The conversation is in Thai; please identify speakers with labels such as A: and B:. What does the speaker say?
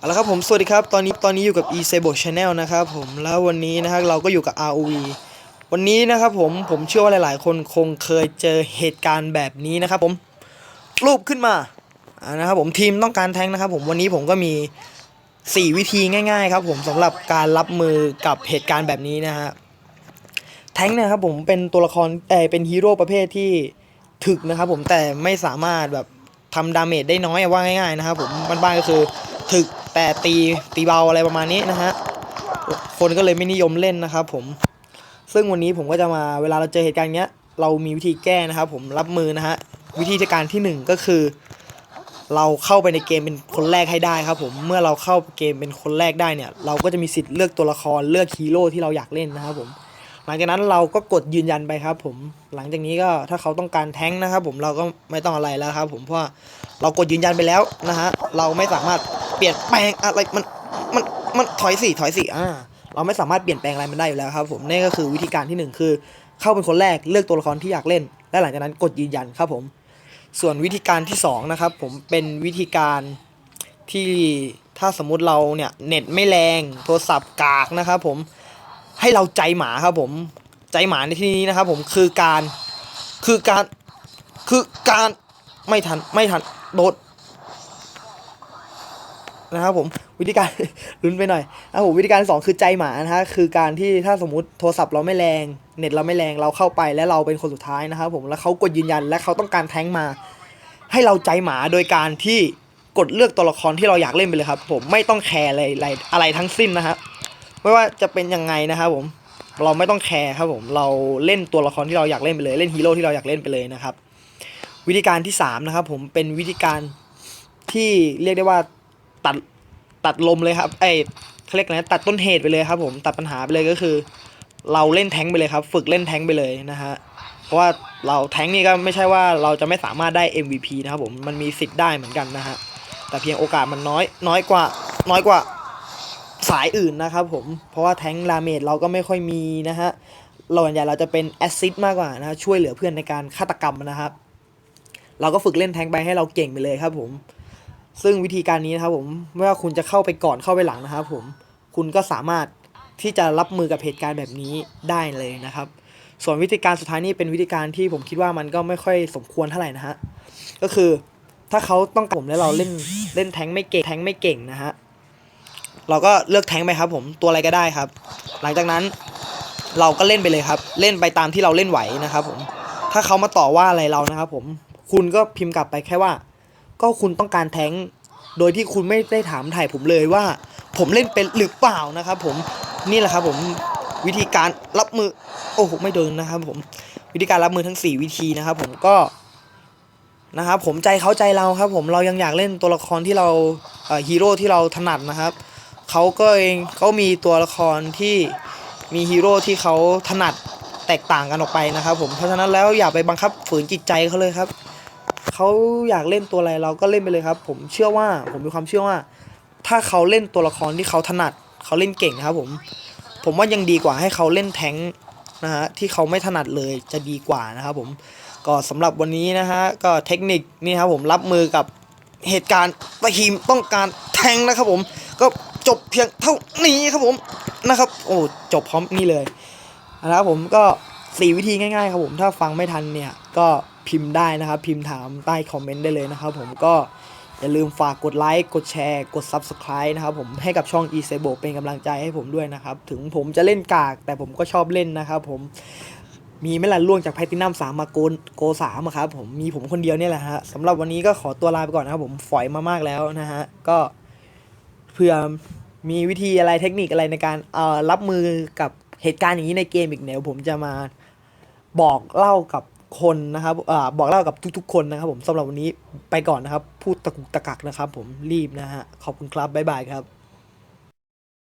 A: เอาละครับผมสวัสดีครับตอนนี้ตอนนี้อยู่กับ e s a b o Channel นะครับผมแล้ววันนี้นะครับเราก็อยู่กับ ROV วันนี้นะครับผมผมเชื่อว่าหลาย ๆ คนคงเคยเจอเหตุการณ์แบบนี้นะครับผมรูปขึ้นมานะครับผมทีมต้องการแทงนะครับผมวันนี้ผมก็มี 4 วิธีง่าย ๆ ครับผมสำหรับการรับมือกับเหตุการณ์แบบนี้นะฮะแทงนะครับผมเป็นตัวละครเออเป็นฮีโร่ประเภทที่ถึกนะครับผมแต่ไม่สามารถแบบทำดาเมจได้น้อยว่าง่าย ๆ นะครับผมบ้านๆก็คือถึก แต่ตีตีเบาอะไรประมาณนี้นะฮะคนก็เลยไม่นิยมเล่นนะครับผมซึ่งวันนี้ผมก็จะมาเวลาเราเจอเหตุการณ์เนี้ย เรามีวิธีแก้นะครับ ผมรับมือนะฮะวิธีการที่หนึ่งก็คือ เราเข้าไปในเกมเป็นคนแรกให้ได้ครับ ผมเมื่อเราเข้าเกมเป็นคนแรกได้เนี่ย เราก็จะมีสิทธิ์เลือกตัวละครเลือกฮีโร่ที่เราอยากเล่นนะครับผมหลังจากนั้นเราก็กดยืนยันไปครับ ผมหลังจากนี้ก็ถ้าเขาต้องการแท้งนะครับ ผมเราก็ไม่ต้องอะไรแล้วครับ ผมเพราะว่าเรากดยืนยันไปแล้วนะฮะเราไม่สามารถ เปลี่ยนแปลงอะไรมันมันมันถอยสี่ถอยสี่อ่าเราไม่สามารถเปลี่ยนแปลงอะไรมันได้อยู่แล้วครับผมนี่ก็คือวิธีการที่หนึ่งคือ เข้าเป็นคนแรกเลือกตัวละครที่อยากเล่น และหลังจากนั้นกดยืนยันครับผม ส่วนวิธีการที่สองนะครับ ผมเป็นวิธีการที่ถ้าสมมุติเราเนี่ยเน็ตไม่แรงโทรศัพท์กากนะครับผมให้เราใจหมาครับผมใจหมาในที่นี้นะครับ ผมคือการคือการคือการไม่ทันไม่ทันโดด นะครับผมวิธีการลุ้นไปหน่อยนะครับผมวิธีการสองคือใจหมานะฮะคือการที่ถ้าสมมติโทรศัพท์เราไม่แรง เน็ตเราไม่แรงเราเข้าไปแล้วเราเป็นคนสุดท้ายนะครับผมแล้วเขากดยืนยันและเขาต้องการแท้งมา ให้เราใจหมาโดยการที่กดเลือกตัวละครที่เราอยากเล่นไปเลยครับ ผมไม่ต้องแคร์อะไรอะไรอะไรทั้งสิ้นนะฮะไม่ว่าจะเป็นยังไงนะครับผมเราไม่ต้องแคร์ครับผมเราเล่นตัวละครที่เราอยากเล่นไปเลย เล่นฮีโร่ที่เราอยากเล่นไปเลยนะครับวิธีการที่สามนะครับผมเป็นวิธีการที่เรียกได้ว่า ตัดตัดลมเลยครับไอ้เขาเรียกไรนะตัดต้นเหตุไปเลยครับผมตัดปัญหาไปเลยก็คือ เราเล่นแท้งไปเลยครับ ฝึกเล่นแท้งไปเลยนะฮะเพราะว่าเราแท้งนี่ก็ไม่ใช่ว่าเราจะไม่สามารถได้ MVP นะครับผมมันมีสิทธิ์ได้เหมือนกันนะฮะแต่เพียงโอกาสมันน้อยน้อยกว่าน้อยกว่าสายอื่นนะครับผมเพราะว่าแท้งลาเมดเราก็ไม่ค่อยมีนะฮะเราส่วนใหญ่เราจะเป็นแอสซิดมากกว่านะช่วยเหลือเพื่อนในการฆาตกรรมนะครับเราก็ฝึกเล่นแท้งไปให้เราเก่งไปเลยครับผม ซึ่งวิธีการนี้นะครับผมไม่ว่าคุณจะเข้าไปก่อนเข้าไปหลังนะครับผมคุณก็สามารถที่จะรับมือกับเหตุการณ์แบบนี้ได้เลยนะครับ ส่วนวิธีการสุดท้ายนี่เป็นวิธีการที่ผมคิดว่ามันก็ไม่ค่อยสมควรเท่าไหร่นะฮะก็คือถ้าเขาต้องผมแล้วเราเล่นเล่นแทงไม่เก่งแทงไม่เก่งนะฮะเราก็เลือกแทงไปครับ ผมตัวอะไรก็ได้ครับ หลังจากนั้นเราก็เล่นไปเลยครับ เล่นไปตามที่เราเล่นไหวนะครับ ผมถ้าเขามาต่อว่าอะไรเรานะครับ ผมคุณก็พิมพ์กลับไปแค่ว่า ก็คุณต้องการแทงโดยที่คุณไม่ได้ถามถ่ายผมเลยว่า ผมเล่นเป็นหรือเปล่านะครับ ผมนี่แหละครับผมวิธีการรับมือ โอ้โหไม่เดินนะครับ ผมวิธีการรับมือทั้ง 4 วิธีนะครับ ผมก็นะครับผมใจเขาใจเราครับ ผมเรายังอยากเล่นตัวละครที่เราฮีโร่ที่เราถนัดนะครับเขาก็เองเขามีตัวละครที่มีฮีโร่ที่เขาถนัดแตกต่างกันออกไปนะครับ ผมเพราะฉะนั้นแล้วอย่าไปบังคับฝืนจิตใจเขาเลยครับ เขาอยากเล่นตัวอะไรเราก็เล่นไปเลยครับ ผมเชื่อว่าผมมีความเชื่อว่า ถ้าเขาเล่นตัวละครที่เขาถนัดเขาเล่นเก่งนะครับ ผม ผมว่ายังดีกว่าให้เขาเล่นแท้งนะฮะที่เขาไม่ถนัดเลยจะดีกว่านะครับ ผมก็สำหรับวันนี้นะฮะก็เทคนิคนี่ครับผมรับมือกับเหตุการณ์ตะทีมต้องการแทงนะครับ ผมก็จบเพียงเท่านี้ครับผมนะครับ โอ้จบพร้อมนี่เลยนะครับผมก็สี่วิธีง่ายๆ ครับผมถ้าฟังไม่ทันเนี่ยก็ พิมพ์ได้นะครับ พิมพ์ถามใต้คอมเมนต์ได้เลยนะครับ ผมก็อย่าลืมฝากกดไลค์กดแชร์กด Subscribe นะครับผมให้กับช่อง e s e b o เป็นกำลังใจให้ผมด้วยนะครับ ถึงผมจะเล่นกาก แต่ผมก็ชอบเล่นนะครับผมมีไม่ละล่วงจากแพลตินัมสามมาโกนโกสามะครับผมมีผมคนเดียวเนี่ยแหละฮะสำหรับวันนี้ก็ขอตัวลาไปก่อนนะครับผมฝอยมามากแล้วนะฮะก็เพื่อมีวิธีอะไรเทคนิคอะไรในการเอ่อรับมือกับเหตุการณ์อย่างนี้ในเกมอีกเดี๋ยวผมจะมาบอกเล่ากับ คนนะครับอบอกเล่ากับทุกๆ คนนะครับผมสำหรับวันนี้ไปก่อนนะครับ พูดตะกุกตะกักนะครับ ผมรีบนะฮะขอบคุณครับบ๊ายบายครับ